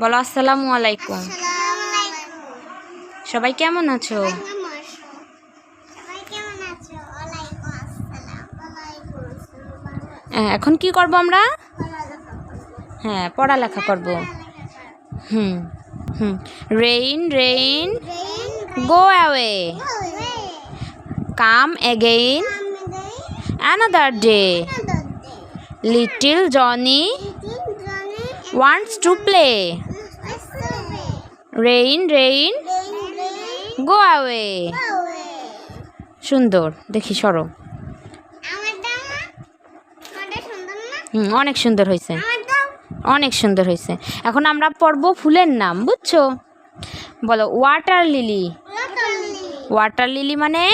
বলো আসসালামু আলাইকুম। সবাই কেমন আছো? হ্যাঁ, এখন কি করব আমরা? হ্যাঁ পড়ালেখা করব। হুম হুম। Rain rain go away come again another day little Johnny wants to play rain rain go away সুন্দর দেখি সরো। হুম অনেক সুন্দর হয়েছে। অনেক সুন্দর হয়েছে। এখন আমরা পড়ব ফুলের নাম বুঝছ? বলো ওয়াটার লিলি ওয়াটার লিলি মানে?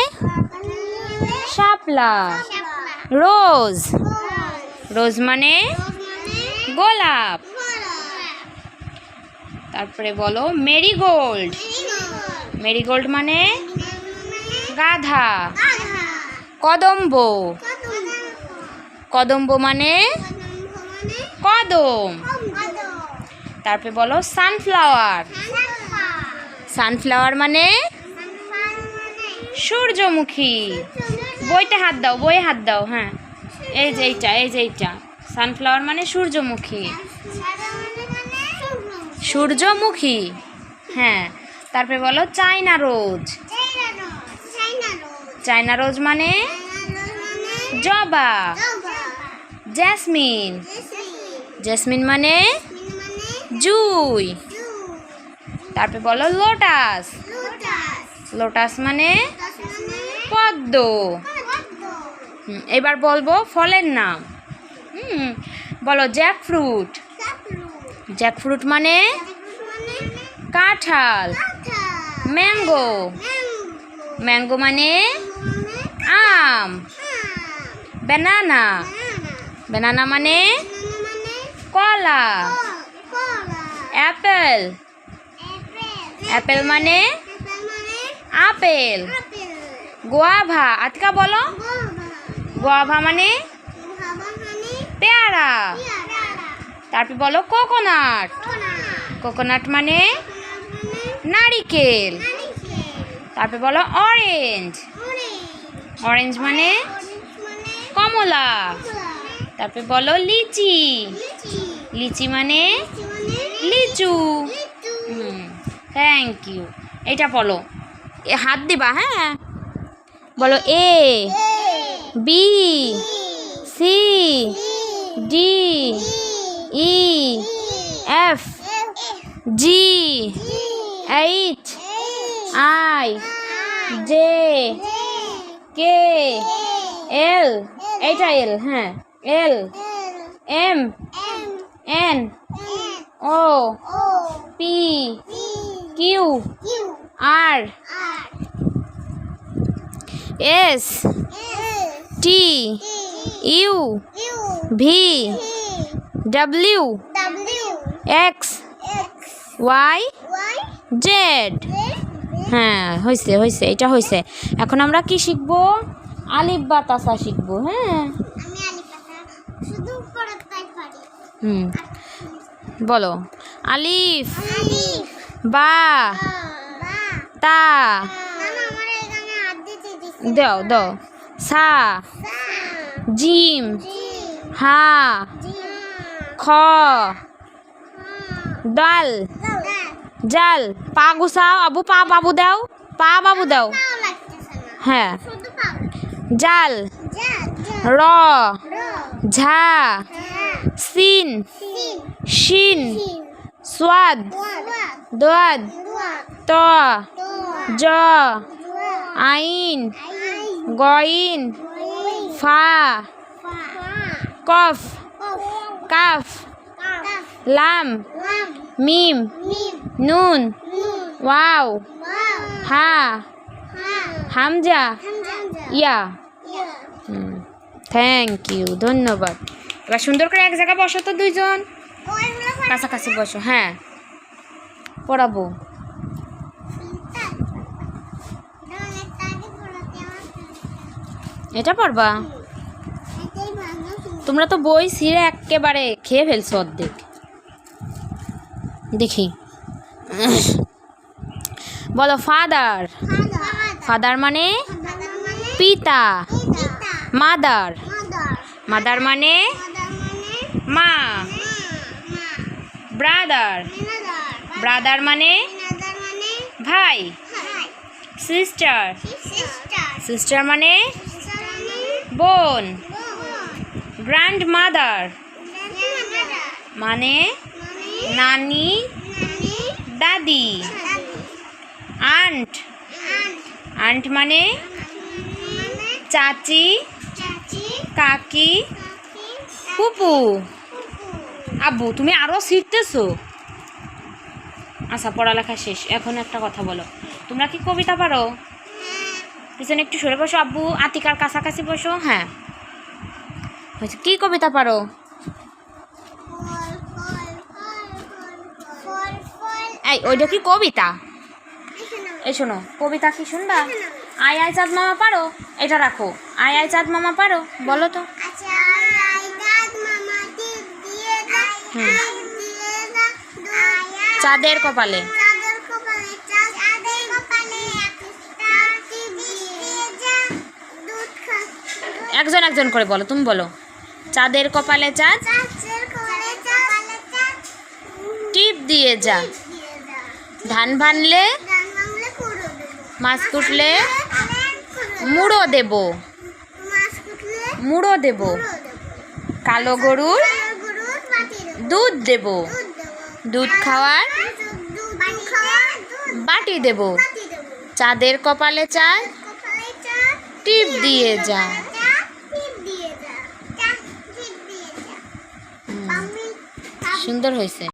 শাপলা। রোজ রোজ মানে? গোলাপ। তারপরে বলো মেরিগোল্ড। মেরিগোল্ড। মানে? গাধা। কদম্ব। কদম্ব মানে? কদম। তারপরে বলো সানফ্লাওয়ার। সানফ্লাওয়ার মানে? সূর্যমুখী। বইতে হাত দাও বইয়ে হাত দাও হ্যাঁ। এই যে এইটা এই যে এইটা। সানফ্লাওয়ার মানে সূর্যমুখী। সূর্যমুখী। হ্যাঁ তারপরে বলো চায়না রোজ। চাইনা রোজ মানে? জবা। জ্যাসমিন জ্যাসমিন মানে? জুই। তারপরে বলো লোটাস। লোটাস মানে? পদ্ম। এবার বলব ফলের নাম। হুম, বলো জ্যাক ফ্রুট জ্যাক ফ্রুট মানে? কাঁঠাল। ম্যাঙ্গো। ম্যাঙ্গো মানে? আম। ব্যানানা। ব্যানানা মানে? কলা। অ্যাপেল। অ্যাপেল মানে? আপেল। গোয়াভা। আজকা বলো। গোয়াভা মানে? পেয়ারা। তারপর বলো কোকোনাট। কোকোনাট। মানে? নারিকেল। তারপর বলো অরেঞ্জ। অরেঞ্জ। মানে? কমলা। তারপর বলো লিচি। লিচি। মানে? লিচু থ্যাংক ইউ এটা বলো। এ হাত দিবা হ্যাঁ? বলো A. B C D. E F G H I J K L এইটা এল হ্যাঁ L M N O P Q R S T U V W X Y Z হ্যাঁ হয়েছে হয়েছে এটা হয়েছে এখন আমরা কি শিখব? আলিফ বা তাসা শিখব হ্যাঁ। হুম বলো। আলিফ বা তা। দাও দাও। সা। জিম। হা। খ। ডাল। জাল। পা গুছাও। আবু, পা বাবু দাও। পা বাবু দাও। হ্যাঁ। জাল। র। ঝা। সিন। শিন। সোয়াদ। দোয়াদ। ত। জ। আইন। গইন। ফা। কফ। কাফ, লাম, মিম, নুন, ওয়াও, হা, হামজা, ইয়া। থ্যাংক ইউ ধন্যবাদ। এবার সুন্দর করে এক জায়গায় বসো তো দুইজন। কাছাকাছি বসো হ্যাঁ। পড়াবো। এটা পড়বা? তোমরা তো বই ছিঁড়ে একেবারে খেয়ে ফেলছো অর্ধেক। দেখি। বলো ফাদার ফাদার মানে? পিতা। মাদার মাদার মানে? মা। ব্রাদার ব্রাদার মানে? ভাই। সিস্টার সিস্টার মানে? বোন। গ্র্যান্ড মাদার মানে নানি, দাদি। আন্ট আন্ট মানে চাচি, কাকি, ফুপু। আব্বু, তুমি আরও শিখতেছো? আচ্ছা পড়ালেখা শেষ। এখন একটা কথা বলো। তোমরা কি কবিতা পারো? পিছনে একটু সরে বসো আব্বু। আতিকার কাছাকাছি বসো হ্যাঁ। হয়েছে। কি কবিতা পারো? এই, ওইটা কি কবিতা? এই শোনো, কবিতা কি শুনবা? আই আই, চাঁদ মামা পারো? এটা রাখো। আই আই, চাঁদ মামা পারো? বলো তো। চাঁদের কপালে। একজন একজন করে বলো, তুমি বলো। চাঁদের কপালে চাঁদ? টিপ দিয়ে যা। ধান ভানলে? মাছ কুটলে? মুড়ো দেব। মুড়ো দেব। কালো গরুর? দুধ দেব। দুধ খাওয়ার? বাটি দেব। চাঁদের কপালে চাঁদ। টিপ দিয়ে যা। সুন্দর হয়েছে।